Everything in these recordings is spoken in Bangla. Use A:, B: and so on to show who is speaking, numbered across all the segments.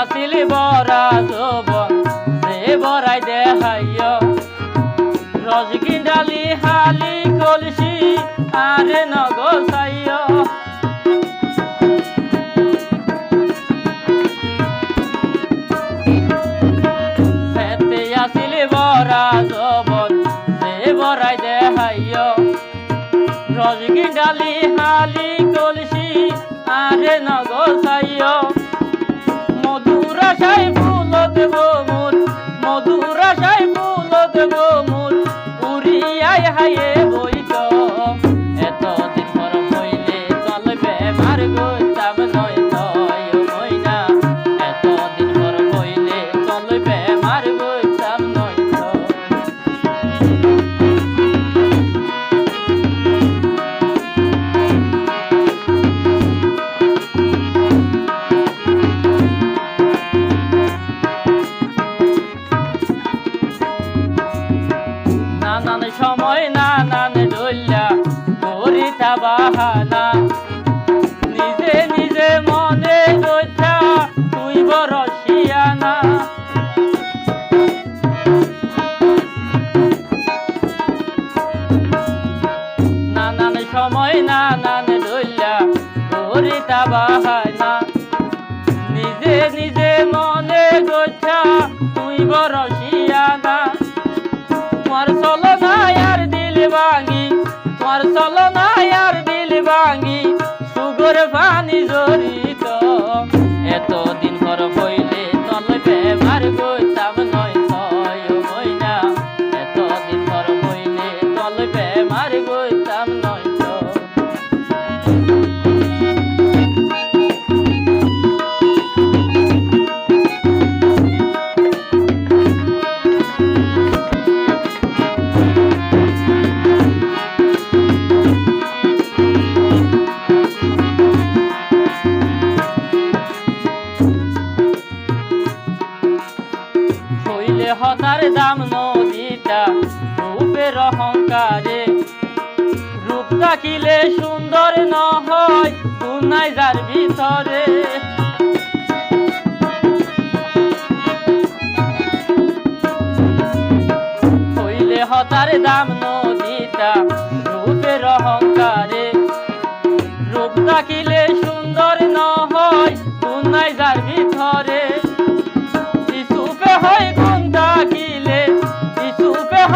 A: আসিলি বরা যৌবন সে বরাই দেহাইয়। রজগিন্ডালি হালি কলসি আরে নগসাইয় যেতে আসিলি বরা যৌবন সে বরাই দেহাইয়। রজগিন্ডালি হালি কলসি আরে নগসাইয় है নানান সময় নানান ডইলা করিতা বাহানা নিজে নিজে মনে গোছা তুই বড় শিয়ানা। তোমার চলনা আর দিল ভাঙি, তোমার চলো হইলে হতার দাম নদীটা, রূপের অহংকারে। রূপ থাকিলে সুন্দর নহয় গুনাই যার ভিতরে। হইলে হতার দাম নদীটা, রূপের অহংকারে। রূপ থাকিলে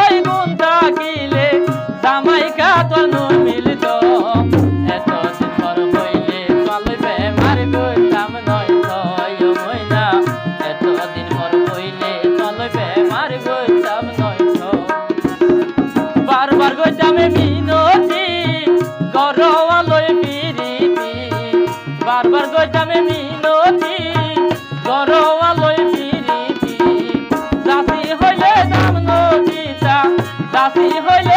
A: I. দাসি হইলে